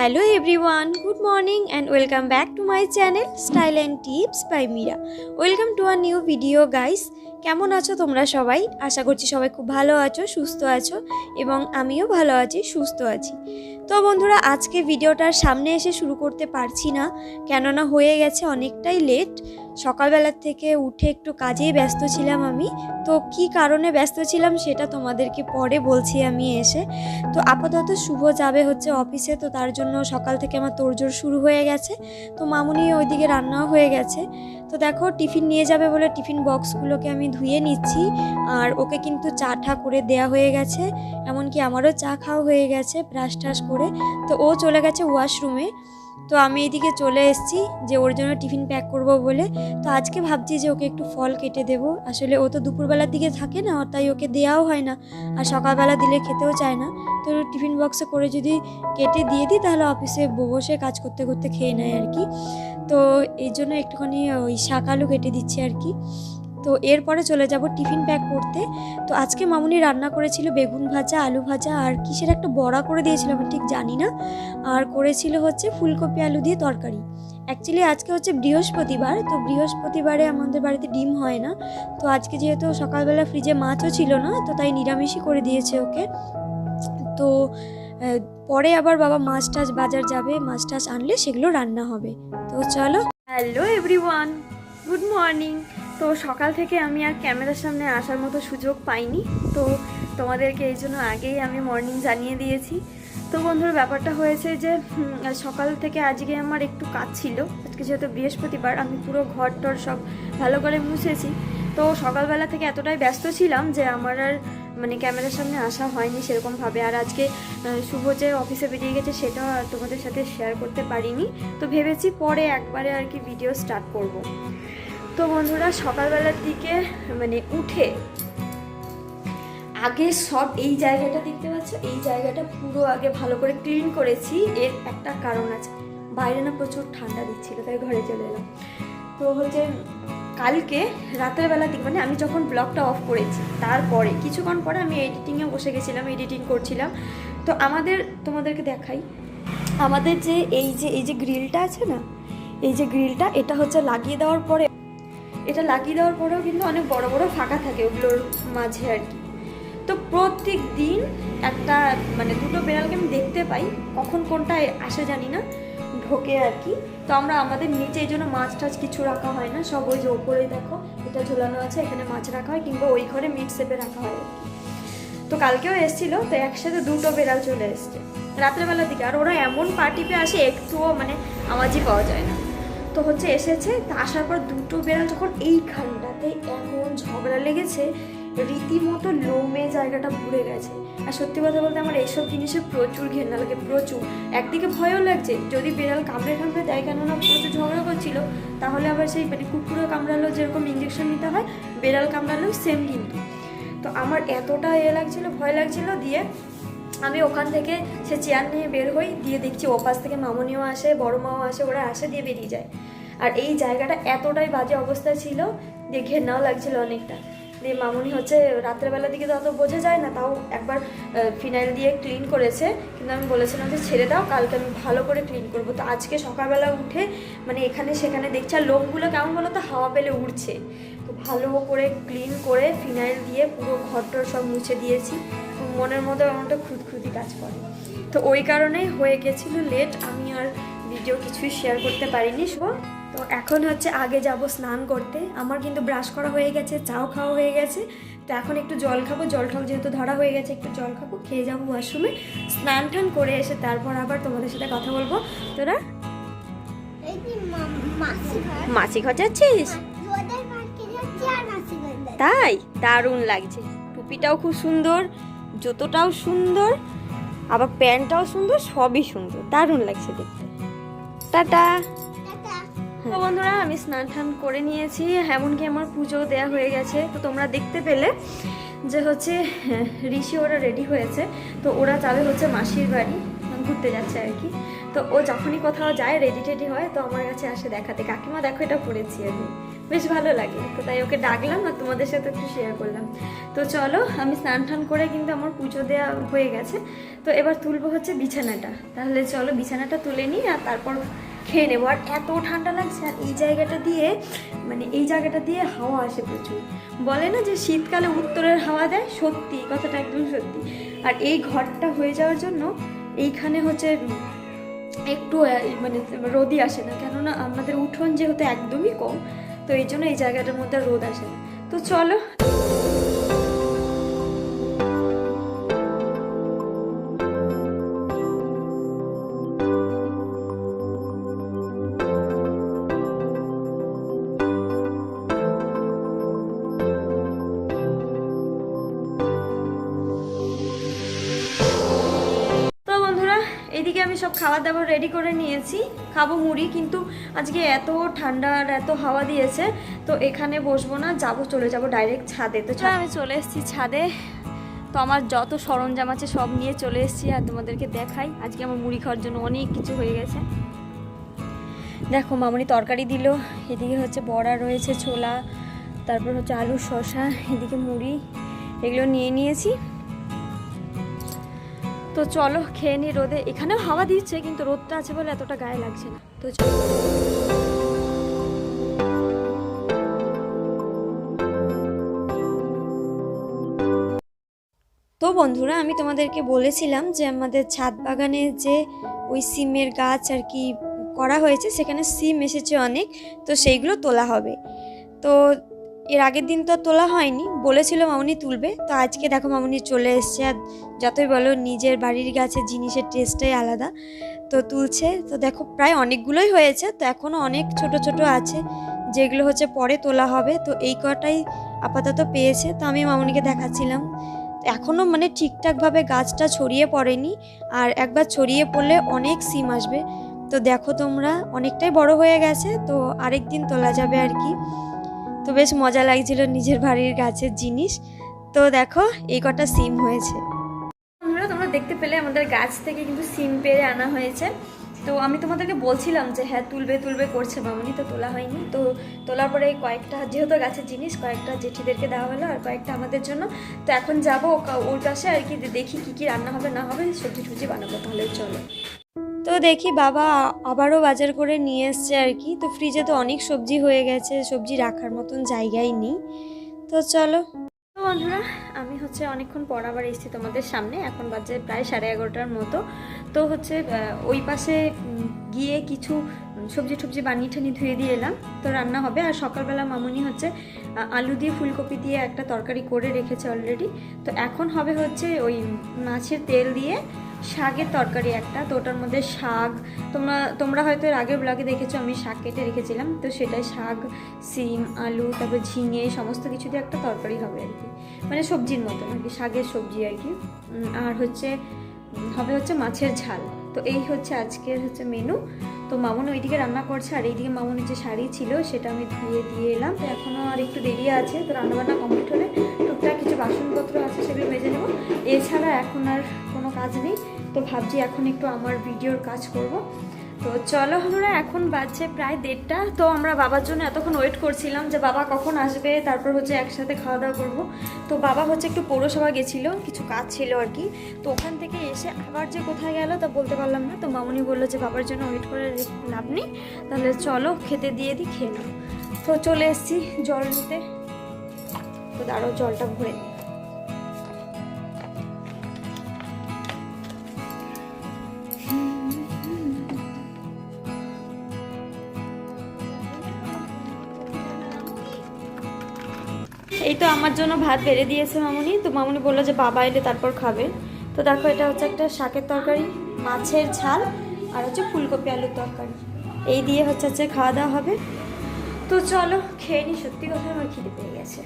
hello everyone good morning and welcome back to my channel style and tips by Meera welcome to our new video guys কেমন আছো তোমরা সবাই? আশা করছি সবাই খুব ভালো আছো, সুস্থ আছো এবং আমিও ভালো আছি, সুস্থ আছি। তো বন্ধুরা, আজকে ভিডিওটার সামনে এসে শুরু করতে পারছি না, কেননা হয়ে গেছে অনেকটাই লেট সকালবেলার থেকে উঠে একটু কাজেই ব্যস্ত ছিলাম আমি। তো কি কারণে ব্যস্ত ছিলাম সেটা তোমাদেরকে পরে বলছি আমি এসে। তো আপাতত শুভ যাবে হচ্ছে অফিসে, তো তার জন্য সকাল থেকে আমার তোড়জোড় শুরু হয়ে গেছে। তো মামুনি ওইদিকে রান্নাও হয়ে গেছে। তো দেখো, টিফিন নিয়ে যাবে বলে টিফিন বক্সগুলোকে আমি ধুয়ে নিচ্ছি, আর ওকে কিন্তু চা ঠা করে দেয়া হয়ে গেছে, এমনকি আমারও চা খাওয়া হয়ে গেছে ব্রাশ টাশ করে, তো ও চলে গেছে ওয়াশরুমে। তো আমি এদিকে চলে এসেছি যে ওর জন্য টিফিন প্যাক করব বলে, তো আজকে ভাবছি যে ওকে একটু ফল কেটে দেবো। আসলে ও তো দুপুরবেলার দিকে থাকে না তাই ওকে দেওয়াও হয় না, আর সকালবেলা দিলে খেতেও চায় না। তো টিফিন বক্সে করে যদি কেটে দিয়ে দিই, তাহলে অফিসে বসে কাজ করতে করতে খেয়ে নেয় আর কি। তো এই জন্য একটুখানি ওই শাক আলু কেটে দিচ্ছি আর কি। তো এরপরে চলে যাব টিফিন প্যাক করতে। তো আজকে মামুনি রান্না করেছিল বেগুন ভাজা, আলু ভাজা আর কিসের একটা বড়া করে দিয়েছিল আমি ঠিক জানি না। আর করেছিল হচ্ছে ফুলকপি আলু দিয়ে তরকারি। অ্যাকচুয়ালি আজকে হচ্ছে বৃহস্পতিবার, তো বৃহস্পতিবারে আমাদের বাড়িতে ডিম হয় না। তো আজকে যেহেতু সকালবেলা ফ্রিজে মাছও ছিল না, তো তাই নিরামিষই করে দিয়েছে ওকে। তো পরে আবার বাবা মাছ টাছ বাজার যাবে, মাছ টাছ আনলে সেগুলো রান্না হবে। তো চলো। হ্যালো এভরিওয়ান গুড মর্নিং তো সকাল থেকে আমি আর ক্যামেরার সামনে আসার মতো সুযোগ পাইনি। তো তোমাদেরকে এই জন্য আগেই আমি মর্নিং জানিয়ে দিয়েছি। তো বন্ধুর, ব্যাপারটা হয়েছে যে সকাল থেকে আজকে আমার একটু কাজ ছিল। আজকে যেহেতু বৃহস্পতিবার, আমি পুরো ঘর টর সব ভালো করে মুছেছি। তো সকালবেলা থেকে এতটাই ব্যস্ত ছিলাম যে আমার আর মানে ক্যামেরার সামনে আসা হয়নি সেরকমভাবে। আর আজকে শুভ যে অফিসে বেরিয়ে গেছে সেটা তোমাদের সাথে শেয়ার করতে পারিনি। তো ভেবেছি পরে একবারে আর কি ভিডিও স্টার্ট করব। তো বন্ধুরা সকালবেলার দিকে মানে উঠে আগে সব এই জায়গাটা দেখতে পাচ্ছ? এই জায়গাটা পুরো আগে ভালো করে ক্লিন করেছি। এর একটা কারণ আছে। বাইরে না প্রচুর ঠান্ডা দিচ্ছিল, তাই ঘরে চলে এলাম। তো হচ্ছে কালকে রাতের বেলা দিক মানে আমি যখন ব্লগটা অফ করেছি, তারপরে কিছুক্ষণ পরে আমি এডিটিংয়ে বসে গেছিলাম এডিটিং করছিলাম। তো আমাদের, তোমাদেরকে দেখাই। আমাদের যে এই যে এই যে গ্রিলটা আছে না? এই যে গ্রিলটা এটা হচ্ছে লাগিয়ে দেওয়ার পরে এটা লাগিয়ে দেওয়ার পরেও কিন্তু অনেক বড় বড় ফাঁকা থাকে ওগুলোর মাঝে আর কি। তো প্রত্যেক দিন একটা মানে দুটো বেড়ালকে আমি দেখতে পাই, কখন কোনটা আসে জানি না, ঢোকে আর কি। তো আমরা আমাদের নিচে এই জন্য মাছ টাছ কিছু রাখা হয় না, সব ওই যে ওপরে দেখো, এটা ঝোলানো আছে, এখানে মাছ রাখা হয়, কিংবা ওই ঘরে মিট সেপে রাখা হয়। তো কালকেও এসেছিল, তো একসাথে দুটো বেড়াল চলে এসছে, রাত্রেবেলার দিকে। আর ওরা এমন পার্টিপে আসে, একটুও মানে আওয়াজই পাওয়া যায় না। তো হচ্ছে এসেছে, তা আসার পর দুটো বেড়াল যখন এই এইখানটাতে এমন ঝগড়া লেগেছে, রীতিমতো লোমে জায়গাটা ভরে গেছে। আর সত্যি কথা বলতে আমার এইসব জিনিসে প্রচুর ঘেন্না লাগে, প্রচুর। একদিকে ভয়ও লাগছে, যদি বেড়াল কামড়ে কামড়ে দেয় কেননা প্রচুর ঝগড়া করছিল, তাহলে আবার সেই মানে কুকুরে কামড়ালো, যেরকম ইঞ্জেকশন নিতে হয়, বেড়াল কামড়ালেও সেম কিন্তু। তো আমার এতটা এ লাগছিল, ভয় লাগছিল দিয়ে আমি ওখান থেকে সে চেয়ার নিয়ে বের হই, দিয়ে দেখছি ওপাশ থেকে মামনিও আসে, বড় মাও আসে, ওরা আসে দিয়ে বেরিয়ে যায়। আর এই জায়গাটা এতটাই বাজে অবস্থা ছিল দিয়ে ঘেন্নাও লাগছিল অনেকটা। দিয়ে মামনি হচ্ছে রাত্রেবেলার দিকে তো অত বোঝা যায় না, তাও একবার ফিনাইল দিয়ে ক্লিন করেছে। কিন্তু আমি বলেছিলাম যে, ছেড়ে দাও, কালকে আমি ভালো করে ক্লিন করব। তো আজকে সকালবেলা উঠে মানে এখানে সেখানে দেখছি, আর লোকগুলো কেমন বলো তো হাওয়া পেলে উড়ছে। তো ভালো করে ক্লিন করে ফিনাইল দিয়ে পুরো ঘরটর সব মুছে দিয়েছি। মনের মধ্যে আমারটা খুঁতখুতি কাজ করে। তো ওই কারণেই হয়ে গেছিল লেট আমি আর ভিডিও কিছুই শেয়ার করতে পারিনি শুভ। তো এখন হচ্ছে আগে যাব স্নান করতে। আমার কিন্তু ব্রাশ করা হয়ে গেছে চাও খাওয়া হয়ে গেছে। তো এখন একটু জল খাব জল ঠল যেহেতু ধরা হয়ে গেছে একটু জল খাব খেয়ে যাব ওয়াশরুমে স্নান টান করে এসে তারপর আবার তোমাদের সাথে কথা বলব। তোরা? মাছি ঘর। যাচ্ছিস? তাই? দারুণ লাগছে। টুপিটাও খুব সুন্দর জুতোটাও সুন্দর আবার প্যান্টটাও সুন্দর সবই সুন্দর। দারুণ লাগছে দেখতে। টাটা। তো বন্ধুরা আমি স্নান টান করে নিয়েছি। এমনকি আমার পুজো দেয়া হয়ে গেছে। তো তোমরা দেখতে পেলে যে হচ্ছে হ্যাঁ, ঋষি ওরা রেডি হয়েছে। তো ওরা যাবে হচ্ছে মাসির বাড়ি। ঘুরতে যাচ্ছে আর কি। তো ও যখনই কোথাও যায় রেডি টেডি হয়, তো আমার কাছে আসে দেখাতে, কাকিমা, দেখো এটা পরেছি আমি। বেশ ভালো লাগে। তো তাই ওকে ডাকলাম আর তোমাদের সাথে একটু শেয়ার করলাম। তো চলো, আমি স্নান টান করে কিন্তু আমার পুজো দেওয়া হয়ে গেছে। তো এবার তুলবো হচ্ছে বিছানাটা। তাহলে চলো বিছানাটা তুলে নিই আর তারপর খেয়ে নেব। আর এত ঠান্ডা লাগছে আর এই জায়গাটা দিয়ে মানে এই জায়গাটা দিয়ে হাওয়া আসে প্রচুর। বলে না যে শীতকালে উত্তরের হাওয়া দেয়? সত্যি, কথাটা একদম সত্যি। আর এই ঘরটা হয়ে যাওয়ার জন্য এইখানে হচ্ছে একটু মানে রোদই আসে না। কেননা আমাদের উঠোন যেহেতু একদমই কম, তো এই জন্য এই জায়গাটার মধ্যে রোদ আসে না। তো চলো এদিকে আমি সব খাবার দাবার রেডি করে নিয়েছি। খাব মুড়ি কিন্তু আজকে এত ঠান্ডা আর এত হাওয়া দিয়েছে তো এখানে বসবো না যাব চলে যাব ডাইরেক্ট ছাদে। তো আমি চলে এসেছি ছাদে। তো আমার যত সরঞ্জাম আছে সব নিয়ে চলে এসেছি আর তোমাদেরকে দেখাই। আজকে আমার মুড়ি খাওয়ার জন্য অনেক কিছু হয়ে গেছে। দেখো মামনি তরকারি দিল এদিকে হচ্ছে বড়া রয়েছে ছোলা তারপর হচ্ছে আলু শশা এদিকে মুড়ি এগুলো নিয়ে নিয়েছি। তো চলো খেয়ে নি রোদে, এখানেও হাওয়া দিচ্ছে কিন্তু রোদটা আছে বলে এতটা গায়ে লাগছে না। তো তো বন্ধুরা, আমি তোমাদেরকে বলেছিলাম যে আমাদের ছাদ বাগানে যে ওই সিমের গাছ আর কি করা হয়েছে, সেখানে সিম এসেছে অনেক, তো সেইগুলো তোলা হবে। তো এর আগের দিন তো তোলা হয়নি। বলেছিল মামনি তুলবে। তো আজকে দেখো মামনি চলে এসছে। আর যতই বলো, নিজের বাড়ির গাছের জিনিসের টেস্টটাই আলাদা। তো তুলছে। তো দেখো প্রায় অনেকগুলোই হয়েছে। তো এখনও অনেক ছোট ছোট আছে, যেগুলো হচ্ছে পরে তোলা হবে। তো এই কটাই আপাতত পেয়েছে। তো আমি মামনিকে দেখাচ্ছিলাম। এখনও মানে ঠিকঠাকভাবে গাছটা ছড়িয়ে পড়েনি। আর একবার ছড়িয়ে পড়লে অনেক সিম আসবে। তো দেখো তোমরা, অনেকটাই বড় হয়ে গেছে। তো আরেক দিন তোলা যাবে আর কি। তো বেশ মজা লাগছিল নিজের বাড়ির গাছের জিনিস। তো দেখো, এই কটা সিম হয়েছে। বন্ধুরা তোমরা দেখতে পেলে আমাদের গাছ থেকে কিন্তু সিম পেরে আনা হয়েছে। তো আমি তোমাদেরকে বলছিলাম যে হ্যাঁ তুলবে তুলবে করছে মামনি, তো তোলা হয়নি। তো তোলার পরে কয়েকটা, যেহেতু গাছের জিনিস, কয়েকটা জেঠিদেরকে দেওয়া হলো আর কয়েকটা আমাদের জন্য। তো এখন যাব ওর কাছে আর কি দেখি কি কি রান্না হবে, না হবে সবজি টুজি বানাবো। তাহলে চলো। তো দেখি বাবা আবারও বাজার করে নিয়ে এসছে আর কি। তো ফ্রিজে তো অনেক সবজি হয়ে গেছে, সবজি রাখার মতন জায়গাই নেই। তো চলো। বন্ধুরা, আমি হচ্ছে অনেকক্ষণ পর আবার এসেছি তোমাদের সামনে। এখন বাজে প্রায় সাড়ে এগারোটার মতো। তো হচ্ছে ওই পাশে গিয়ে কিছু সবজি টবজি বানিয়ে ঠানি ধুয়ে দিয়ে এলাম। তো রান্না হবে। আর সকালবেলা মামুনি হচ্ছে আলু দিয়ে ফুলকপি দিয়ে একটা তরকারি করে রেখেছে অলরেডি তো এখন হবে হচ্ছে ওই মাছের তেল দিয়ে শাকের তরকারি একটা, তো ওটার মধ্যে শাক। তোমরা তোমরা হয়তো এর ব্লগে দেখেছ, আমি শাক কেটে রেখেছিলাম। তো সেটাই শাক, সিম, আলু, তারপর ঝিঙে, সমস্ত কিছু দিয়ে একটা তরকারি হবে আর কি। মানে সবজির মতন আর কি, শাকের সবজি আর কি। আর হচ্ছে, হবে হচ্ছে মাছের ঝাল। তো এই হচ্ছে আজকের হচ্ছে মেনু তো মামুন ওইদিকে রান্না করছে, আর এইদিকে মামুনের যে শাড়ি ছিল, সেটা আমি ধুয়ে দিয়ে এলাম। তো এখনও আর একটু দেরি আছে, তো রান্নাবান্না কমপ্লিট হলে টুকটাক কিছু বাসনপত্র আছে সেগুলো মেজে নেব। এছাড়া এখন আর কাজ নেই। তো ভাবছি এখন একটু আমার ভিডিওর কাজ করব। তো চলো আমরা এখন বাজছে প্রায় দেড়টা। তো আমরা বাবার জন্য এতক্ষণ ওয়েট করছিলাম যে বাবা কখন আসবে, তারপর হচ্ছে একসাথে খাওয়া দাওয়া করব। তো বাবা হচ্ছে একটু পৌরসভা গেছিল, কিছু কাজ ছিল আর কি। তো ওখান থেকে এসে আবার যে কোথায় গেল তা বলতে পারলাম না। তো মামুনি বলল যে বাবার জন্য ওয়েট করে লাভ নেই। তাহলে চলো খেতে দিয়ে দিই খেয়ে নাও। তো চলে এসেছি জল নিতে। তো দাঁড়াও, জলটা ভরে নিই এই তো আমার জন্য ভাত বেড়ে দিয়েছে মামুনি। তো মামুনি বলল যে বাবা এলে তারপর খাবে। তো দেখো, এটা হচ্ছে একটা শাকের তরকারি, মাছের ঝাল আর হচ্ছে ফুলকপি আলুর তরকারি। এই দিয়ে হচ্ছে হচ্ছে খাওয়া দাওয়া হবে। তো চলো, খেয়ে নি। সত্যি কথা আমার খিদে পেয়ে গেছে।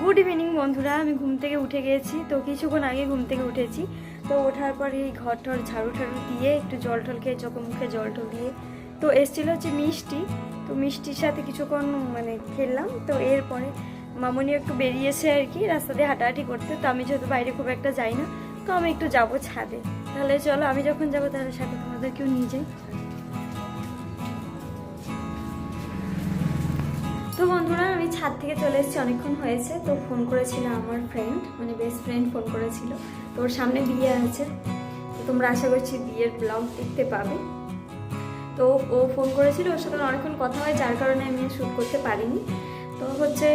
গুড ইভিনিং বন্ধুরা, আমি ঘুম থেকে উঠে গেছি। তো কিছুক্ষণ আগে ঘুম থেকে উঠেছি। তো ওঠার পর এই ঘর টর ঝাড়ু ঠাড়ু দিয়ে একটু জল টল খেয়ে চোখে মুখে জল টল দিয়ে, তো এসেছিল হচ্ছে মিষ্টি, তো মিষ্টির সাথে কিছুক্ষণ মানে খেললাম, তো এরপরে মামনি একটু বেরিয়েছে আর কি, রাস্তা দিয়ে হাঁটাহাঁটি করতে, তো আমি যেহেতু বাইরে খুব একটা যাই না, তো আমি একটু যাব ছাদে। তাহলে চলো, আমি যখন যাব তাহলে সাথে তোমাদেরকেও নিয়ে যাই। তো বন্ধুরা, আমি ছাদ থেকে চলে এসেছি, অনেকক্ষণ হয়েছে। তো ফোন করেছিল আমার ফ্রেন্ড মানে বেস্ট ফ্রেন্ড ফোন করেছিল। তো ওর সামনে বিয়ে আছে। তো তোমরা আশা করছি বিয়ের ব্লগ দেখতে পাবে। তো ও ফোন করেছিল, ওর সাথে অনেকক্ষণ কথা হয়, যার কারণে আমি শ্যুট করতে পারিনি। তো হচ্ছে,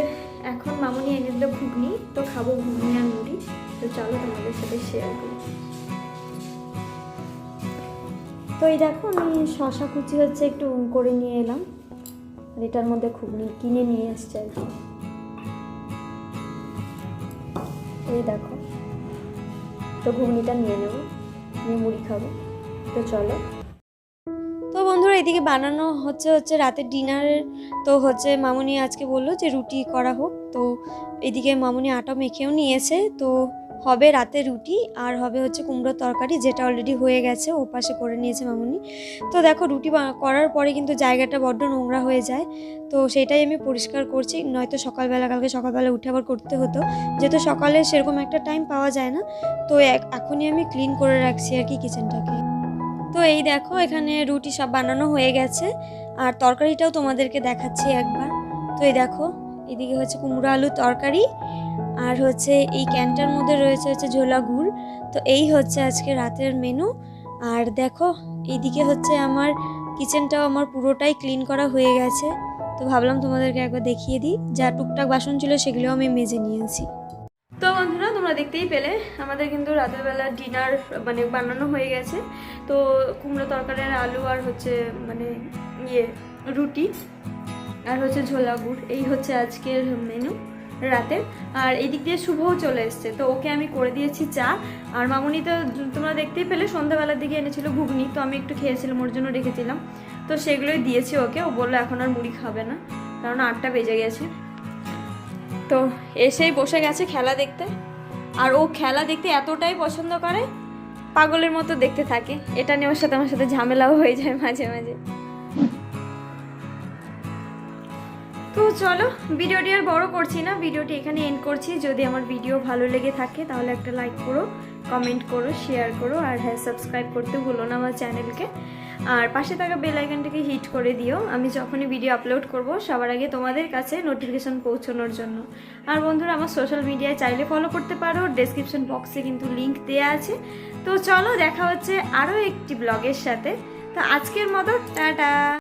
এখন মামুনি এনে দিল ঘুগনি। তো খাব ঘুগনি আর মুড়ি। তো চলো তোমাদের সাথে শেয়ার করি। তো এই দেখো, আমি শশা কুচি হচ্ছে একটু করে নিয়ে এলাম। আর এটার মধ্যে ঘুগনি কিনে নিয়ে এসছে আর কি এই দেখো, তো ঘুগনিটা নিয়ে নেব, নিয়ে মুড়ি খাব। তো চলো। তো বন্ধুরা, এদিকে বানানো হচ্ছে হচ্ছে রাতের ডিনারের তো হচ্ছে মামুনি আজকে বলল যে রুটি করা হোক। তো এদিকে মামুনি আটা মেখেও নিয়েছে। তো হবে রাতে রুটি আর হবে হচ্ছে কুমড়োর তরকারি, যেটা অলরেডি হয়ে গেছে, ও পাশে করে নিয়েছে মামুনি। তো দেখো, রুটি করার পরে কিন্তু জায়গাটা বড্ড নোংরা হয়ে যায়। তো সেটাই আমি পরিষ্কার করছি। নয়তো সকালবেলা, কালকে সকালবেলা উঠে আবার করতে হতো। যেহেতু সকালে সেরকম একটা টাইম পাওয়া যায় না। তো এখনই আমি ক্লিন করে রাখছি আর কি কিচেনটাকে তো এই দেখো, এখানে রুটি সব বানানো হয়ে গেছে। আর তরকারিটাও তোমাদেরকে দেখাচ্ছি একবার। তো এই দেখো, এদিকে হচ্ছে কুমড়ো আলু তরকারি। আর হচ্ছে এই ক্যানটার মধ্যে রয়েছে হচ্ছে ঝোলা গুড়। তো এই হচ্ছে আজকে রাতের মেনু আর দেখো, এইদিকে হচ্ছে আমার কিচেনটাও আমার পুরোটাই ক্লিন করা হয়ে গেছে। তো ভাবলাম তোমাদেরকে একবার দেখিয়ে দিই। যা টুকটাক বাসন ছিল সেগুলোও আমি মেজে নিয়েছি। তো বন্ধুরা, তোমরা দেখতেই পেলে, আমাদের কিন্তু রাতের বেলা ডিনার মানে বানানো হয়ে গেছে। তো কুমড়ো তরকারির আলু আর হচ্ছে মানে ইয়ে রুটি আর হচ্ছে ঝোলা গুড়। এই হচ্ছে আজকের মেনু রাতে। আর এদিক দিয়ে শুভও চলে এসছে। তো ওকে আমি করে দিয়েছি চা। আর মামুনি তো তোমরা দেখতেই পেলে, সন্ধ্যাবেলার দিকে এনেছিল ঘুগনি। তো আমি একটু খেয়েছিলাম, ওর জন্য রেখেছিলাম। তো সেগুলোই দিয়েছি ওকে। ও বলল, এখন আর মুড়ি খাবে না। কারণ আটটা বেজে গেছে। তো এসেই বসে গেছে খেলা দেখতে। আর ও খেলা দেখতে এতটাই পছন্দ করে, পাগলের মতো দেখতে থাকে। এটা নিয়ে ওর সাথে আমার সাথে ঝামেলাও হয়ে যায় মাঝে মাঝে। তো চলো, ভিডিওটি আর বড় করছি না, ভিডিওটি এখানে এন্ড করছি। যদি আমার ভিডিও ভালো লেগে থাকে, তাহলে একটা লাইক করো কমেন্ট করো শেয়ার করো, আর হ্যাঁ সাবস্ক্রাইব করতে ভুলো না আমার চ্যানেলকে আর পাশে থাকা বেল আইকনটাকে হিট করে দিও, আমি যখনই ভিডিও আপলোড করব, সবার আগে তোমাদের কাছে নোটিফিকেশন পৌঁছানোর জন্য। আর বন্ধুরা, আমার সোশ্যাল মিডিয়ায় চাইলে ফলো করতে পারো ডেসক্রিপশন বক্সে কিন্তু লিংক দেওয়া আছে। তো চলো, দেখা হচ্ছে আরও একটি ব্লগের সাথে। তো আজকের মতো, টাটা!